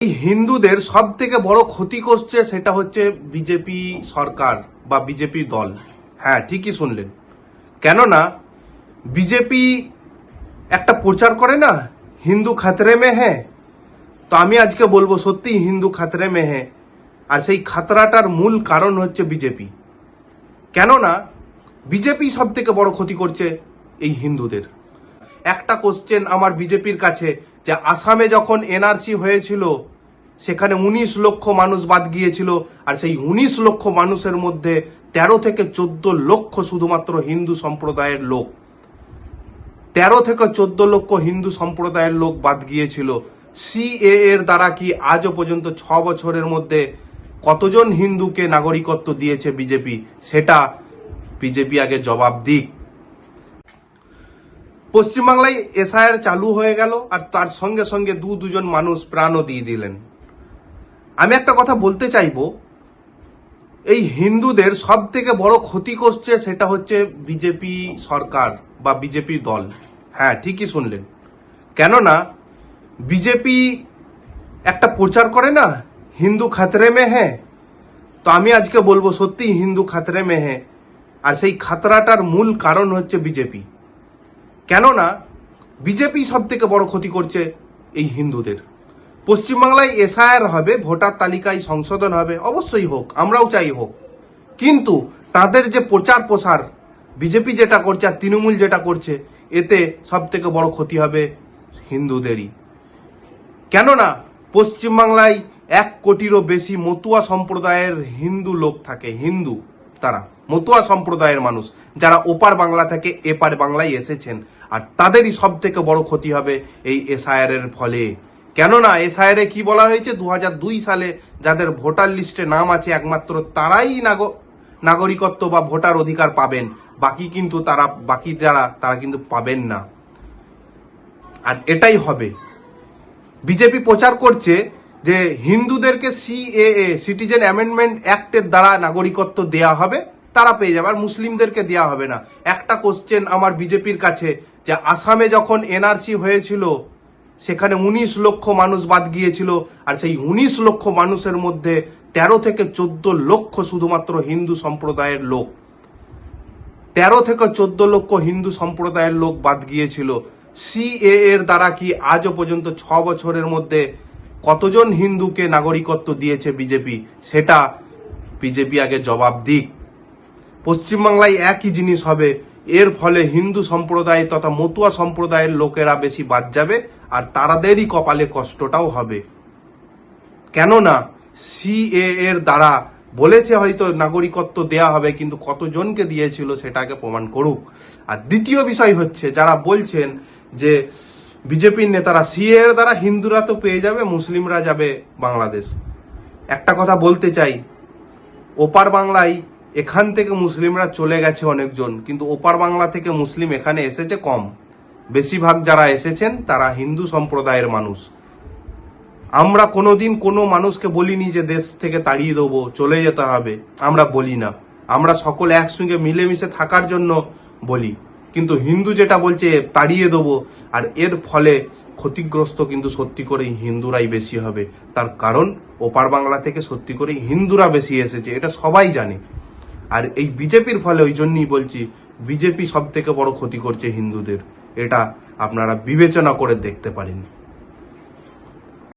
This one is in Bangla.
এই হিন্দুদের সব থেকে বড় ক্ষতি করছে সেটা হচ্ছে বিজেপি সরকার বা বিজেপি দল। হ্যাঁ ঠিকই শুনলেন। কেননা বিজেপি একটা প্রচার করে না, হিন্দু খাতরে মে হ্যাঁ। তো আমি আজকে বলব সত্যি হিন্দু খাতরে মে হ্যাঁ। আর সেই খাতরাটার মূল কারণ হচ্ছে বিজেপি। কেননা বিজেপি সব থেকে বড় ক্ষতি করছে এই হিন্দুদের। একটা কোশ্চেন আমার বিজেপির কাছে, যে আসামে যখন এনআরসি হয়েছিল সেখানে উনিশ লক্ষ মানুষ বাদ গিয়েছিল, আর সেই উনিশ লক্ষ মানুষের মধ্যে তেরো থেকে চোদ্দ লক্ষ শুধুমাত্র হিন্দু সম্প্রদায়ের লোক। তেরো থেকে চোদ্দ লক্ষ হিন্দু সম্প্রদায়ের লোক বাদ গিয়েছিল। সিএ এর দ্বারা কি আজও পর্যন্ত ছ বছরের মধ্যে কতজন হিন্দুকে নাগরিকত্ব দিয়েছে বিজেপি? সেটা বিজেপি আগে জবাব দিক। পশ্চিমবাংলায় এসআইআর চালু হয়ে গেল, আর তার সঙ্গে সঙ্গে দু দুজন মানুষ প্রাণও দিয়ে দিলেন। আমি একটা কথা বলতে চাইব। এই হিন্দুদের সব থেকে বড় ক্ষতি করছে সেটা হচ্ছে বিজেপি সরকার বা বিজেপি দল। হ্যাঁ ঠিকই শুনলেন। কেননা, বিজেপি একটা প্রচার করে না, হিন্দু খাতরে মে হ্যাঁ তো আমি আজকে বলব, সত্যি হিন্দু খাতরে মে হ্যাঁ আর সেই খাতরাটার মূল কারণ হচ্ছে বিজেপি। কেননা, বিজেপি সব থেকে বড় ক্ষতি করছে এই হিন্দুদের। পশ্চিমবাংলায় এসআইআর হবে, ভোটার তালিকায় সংশোধন হবে, অবশ্যই হোক, আমরাও চাই হোক। কিন্তু তাদের যে প্রচার প্রসার, বিজেপি যেটা করছে আর তৃণমূল যেটা করছে, এতে সব থেকে বড় ক্ষতি হবে হিন্দুদেরই। কেননা পশ্চিমবাংলায় এক কোটিরও বেশি মতুয়া সম্প্রদায়ের হিন্দু লোক থাকে, হিন্দু তারা, মতুয়া সম্প্রদায়ের মানুষ, যারা ওপার বাংলা থেকে এপার বাংলায় এসেছেন। আর তাদেরই সব থেকে বড় ক্ষতি হবে এই এসআইআর এর ফলে। কেননা এসআইআর কি বলা হয়েছে? দু হাজার দুই সালে যাদের ভোটার লিস্টে নাম আছে, একমাত্র তারাই নাগ- নাগরিকত্ব বা ভোটার অধিকার পাবেন। বাকি কিন্তু তারা, বাকি যারা, তারা কিন্তু পাবেন না। আর এটাই হবে। বিজেপি প্রচার করছে যে হিন্দুদেরকে সিএএ, সিটিজেন অ্যামেন্ডমেন্ট অ্যাক্টের দ্বারা নাগরিকত্ব দেয়া হবে, তারা পেয়ে যাবে। আর মুসলিমদেরকে দেয়া হবে না। একটা কোশ্চেন আমার বিজেপির কাছে, যে আসামে যখন এনআরসি হয়েছিল সেখানে উনিশ লক্ষ মানুষ বাদ গিয়েছিল, আর সেই উনিশ লক্ষ মানুষের মধ্যে তেরো থেকে চোদ্দ লক্ষ শুধুমাত্র হিন্দু সম্প্রদায়ের লোক। তেরো থেকে চোদ্দ লক্ষ হিন্দু সম্প্রদায়ের লোক বাদ গিয়েছিল। সিএ এর দ্বারা কি আজও পর্যন্ত ছ বছরের মধ্যে কতজন হিন্দুকে নাগরিকত্ব দিয়েছে বিজেপি? সেটা বিজেপি আগে জবাব দিক। পশ্চিমবাংলায় একই জিনিস হবে। এর ফলে হিন্দু সম্প্রদায় তথা মতুয়া সম্প্রদায়ের লোকেরা বেশি বাদ যাবে আর তারাদেরই কপালে কষ্টটাও হবে। কেননা সিএ এর দ্বারা বলেছে হয়তো নাগরিকত্ব দেয়া হবে, কিন্তু কতজনকে দিয়েছিল সেটাকে প্রমাণ করুক। আর দ্বিতীয় বিষয় হচ্ছে, যারা বলছেন যে বিজেপির নেতারা সিএ এর দ্বারা হিন্দুরা তো পেয়ে যাবে, মুসলিমরা যাবে বাংলাদেশ। একটা কথা বলতে চাই, ওপার বাংলায় এখান থেকে মুসলিমরা চলে গেছে অনেকজন, কিন্তু ওপার বাংলা থেকে মুসলিম এখানে এসেছে কম। বেশিরভাগ যারা এসেছেন, তারা হিন্দু সম্প্রদায়ের মানুষ। আমরা কোনোদিন কোনো মানুষকে বলিনি যে দেশ থেকে তাড়িয়ে দেবো, চলে যেতে হবে। আমরা বলি না। আমরা সকলে একসঙ্গে মিলেমিশে থাকার জন্য বলি। কিন্তু হিন্দু যেটা বলছে, তাড়িয়ে দেবো, আর এর ফলে ক্ষতিগ্রস্ত কিন্তু সত্যি করেই হিন্দুরাই বেশি হবে। তার কারণ ওপার বাংলা থেকে সত্যি করেই হিন্দুরা বেশি এসেছে, এটা সবাই জানে। আর এই বিজেপির ফলে ওই জন্যই বলছি, বিজেপি সব থেকে বড় ক্ষতি করছে হিন্দুদের। এটা আপনারা বিবেচনা করে দেখতে পারেন।